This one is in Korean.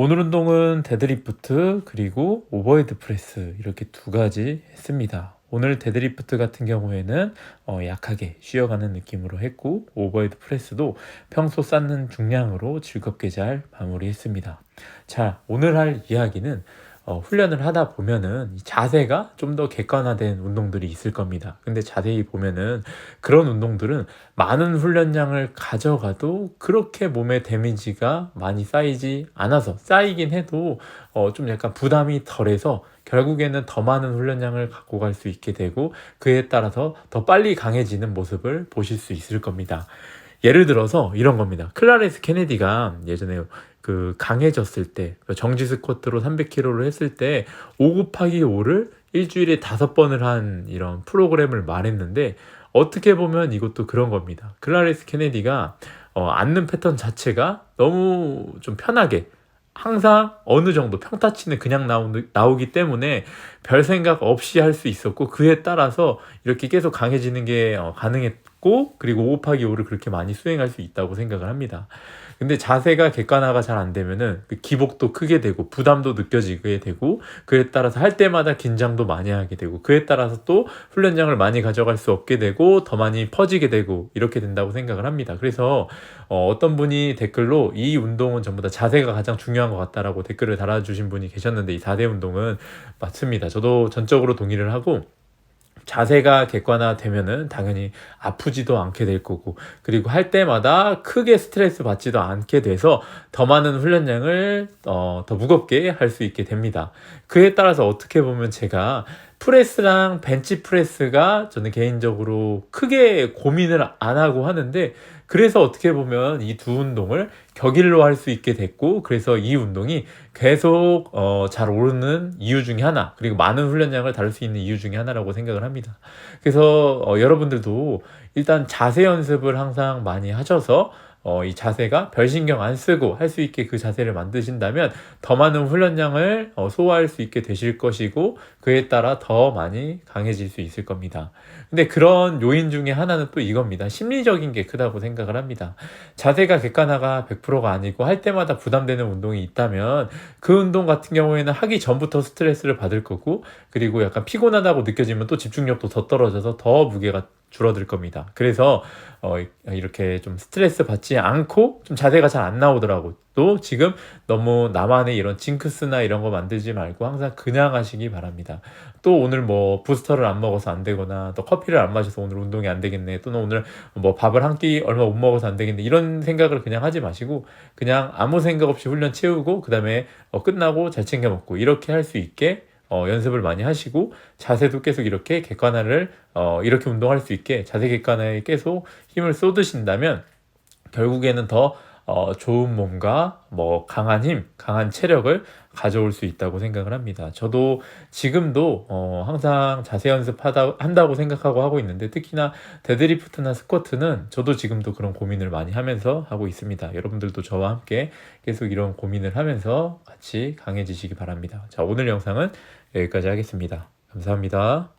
오늘 운동은 데드리프트 그리고 오버헤드 프레스 이렇게 두 가지 했습니다. 오늘 데드리프트 같은 경우에는 어, 약하게 쉬어가는 느낌으로 했고 오버헤드 프레스도 평소 쌓는 중량으로 즐겁게 잘 마무리했습니다. 자, 오늘 할 이야기는 어, 훈련을 하다 보면은 이 자세가 좀 더 객관화된 운동들이 있을 겁니다. 근데 자세히 보면은 그런 운동들은 많은 훈련량을 가져가도 그렇게 몸에 데미지가 많이 쌓이지 않아서 쌓이긴 해도 어, 좀 약간 부담이 덜해서 결국에는 더 많은 훈련량을 갖고 갈 수 있게 되고 그에 따라서 더 빨리 강해지는 모습을 보실 수 있을 겁니다. 예를 들어서 이런 겁니다. 클라레스 케네디가 예전에 그 강해졌을 때 정지 스쿼트로 300kg를 했을 때 5 곱하기 5를 일주일에 다섯 번을 한 이런 프로그램을 말했는데 어떻게 보면 이것도 그런 겁니다. 클라레스 케네디가 어, 앉는 패턴 자체가 너무 좀 편하게 항상 어느 정도 평타치는 그냥 나오, 나오기 때문에 별 생각 없이 할 수 있었고 그에 따라서 이렇게 계속 강해지는 게 어, 가능했 고 그리고 5 곱하기 5를 그렇게 많이 수행할 수 있다고 생각을 합니다. 근데 자세가 객관화가 잘 안 되면은 그 기복도 크게 되고 부담도 느껴지게 되고 그에 따라서 할 때마다 긴장도 많이 하게 되고 그에 따라서 또 훈련량을 많이 가져갈 수 없게 되고 더 많이 퍼지게 되고 이렇게 된다고 생각을 합니다. 그래서 어, 어떤 분이 댓글로 이 운동은 전부 다 자세가 가장 중요한 것 같다라고 댓글을 달아주신 분이 계셨는데 이 4대 운동은 맞습니다. 저도 전적으로 동의를 하고 자세가 객관화되면은 당연히 아프지도 않게 될 거고 그리고 할 때마다 크게 스트레스 받지도 않게 돼서 더 많은 훈련량을 어, 더 무겁게 할 수 있게 됩니다. 그에 따라서 어떻게 보면 제가 프레스랑 벤치 프레스가 저는 개인적으로 크게 고민을 안 하고 하는데 그래서 어떻게 보면 이 두 운동을 격일로 할 수 있게 됐고 그래서 이 운동이 계속 어, 잘 오르는 이유 중에 하나 그리고 많은 훈련량을 다룰 수 있는 이유 중에 하나라고 생각을 합니다. 그래서 어, 여러분들도 일단 자세 연습을 항상 많이 하셔서 어, 이 자세가 별 신경 안 쓰고 할 수 있게 그 자세를 만드신다면 더 많은 훈련량을 어, 소화할 수 있게 되실 것이고 그에 따라 더 많이 강해질 수 있을 겁니다. 근데 그런 요인 중에 하나는 또 이겁니다. 심리적인 게 크다고 생각을 합니다. 자세가 객관화가 100%가 아니고 할 때마다 부담되는 운동이 있다면 그 운동 같은 경우에는 하기 전부터 스트레스를 받을 거고 그리고 약간 피곤하다고 느껴지면 또 집중력도 더 떨어져서 더 무게가 줄어들 겁니다. 그래서 어, 이렇게 좀 스트레스 받지 않고 좀 자세가 잘 안 나오더라고. 또 지금 너무 나만의 이런 징크스나 이런 거 만들지 말고 항상 그냥 하시기 바랍니다. 또 오늘 뭐 부스터를 안 먹어서 안 되거나 또 커피를 안 마셔서 오늘 운동이 안 되겠네. 또는 오늘 뭐 밥을 한 끼 얼마 못 먹어서 안 되겠네. 이런 생각을 그냥 하지 마시고 그냥 아무 생각 없이 훈련 채우고 그다음에 어, 끝나고 잘 챙겨 먹고 이렇게 할 수 있게 어, 연습을 많이 하시고 자세도 계속 이렇게 객관화를 어, 이렇게 운동할 수 있게 자세 객관화에 계속 힘을 쏟으신다면 결국에는 더 어, 좋은 몸과 뭐 강한 힘, 강한 체력을 가져올 수 있다고 생각을 합니다. 저도 지금도 어, 항상 자세 연습하다 한다고 생각하고 하고 있는데 특히나 데드리프트나 스쿼트는 저도 지금도 그런 고민을 많이 하면서 하고 있습니다. 여러분들도 저와 함께 계속 이런 고민을 하면서 같이 강해지시기 바랍니다. 자, 오늘 영상은 여기까지 하겠습니다. 감사합니다.